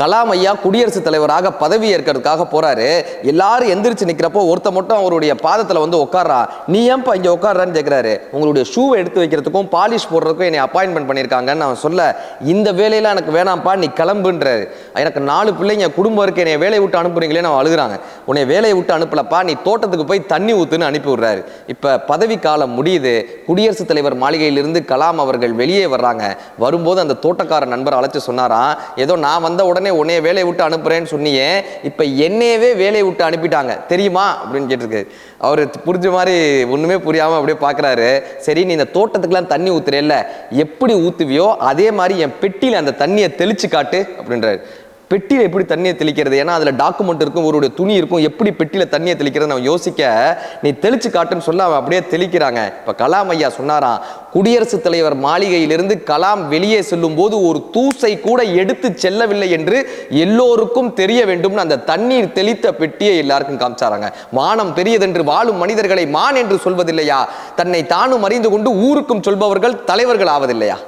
கலாம் ஐயா குடியரசுத் தலைவராக பதவி ஏற்கிறதுக்காக போறாரு. எல்லாரும் எந்திரிச்சு நிக்கிறப்போ ஒருத்த மட்டும் அவருடைய பாதத்துல வந்து உட்கார்றா. நீ ஏன்பா இங்க உட்கார்றான்னு கேட்கிறாரு உங்களுடைய ஷூவை எடுத்து வைக்கிறதுக்கும் பாலிஷ் போடுறதுக்கும் என்னை அப்பாயின்மெண்ட் பண்ணியிருக்காங்கன்னு நான் சொல்ல இந்த வேலையில எனக்கு வேணாம்ப்பா நீ கிளம்புன்றாரு. எனக்கு நாலு பிள்ளைங்க குடும்பம் இருக்கு என்னை வேலையை விட்டு அனுப்புறீங்களே நான் அழுகுறாங்க. உன்னை வேலையை விட்டு அனுப்பலப்பா நீ தோட்டத்துக்கு போய் தண்ணி ஊத்துன்னு அனுப்பி விடுறாரு இப்ப பதவி காலம் முடியுது. குடியரசுத் தலைவர் மாளிகையிலிருந்து கலாம் அவர்கள் வெளியே வர்றாங்க. வரும்போது அந்த தோட்டக்கார நண்பர் அழைச்சு சொன்னாராம் ஏதோ நான் வந்த உடனே உன்னைய வேலையை விட்டு அனுப்புறேன்னு சொன்னியே இப்போ என்னையவே வேலையை விட்டு அனுப்பிட்டாங்க. தெரியுமா? அப்படின்னு கேட்டிருக்கு அவர் புரிஞ்ச மாதிரி ஒண்ணுமே புரியாம அப்படியே பார்க்குறாரு சரி நீ இந்த தோட்டத்துக்குலாம் தண்ணி ஊற்றுறேல்ல எப்படி ஊத்துவியோ அதே மாதிரி என் பெட்டியில அந்த தண்ணியை தெளிச்சு காட்டு அப்படின்றாரு. பெட்டியில் எப்படி தண்ணியை தெளிக்கிறது? ஏன்னா அதில் டாக்குமெண்ட் இருக்கும் ஒருடைய துணி இருக்கும். எப்படி பெட்டியில் தண்ணியை தெளிக்கிறது அவன் யோசிக்க நீ தெளிச்சு காட்டுன்னு சொல்ல அவன் அப்படியே தெளிக்கிறாங்க. இப்போ கலாம் ஐயா சொன்னாராம் குடியரசுத் தலைவர் மாளிகையிலிருந்து கலாம் வெளியே செல்லும் போது ஒரு தூசை கூட எடுத்து செல்லவில்லை என்று எல்லோருக்கும் தெரிய வேண்டும்னு அந்த தண்ணீர் தெளித்த பெட்டியை எல்லாருக்கும் காமிச்சாராங்க. வானம் பெரியதென்று வாழும் மனிதர்களை மான் என்று சொல்வதில்லையா? தன்னை தானும் அறிந்து கொண்டு ஊருக்கும் சொல்பவர்கள் தலைவர்கள் ஆவதில்லையா?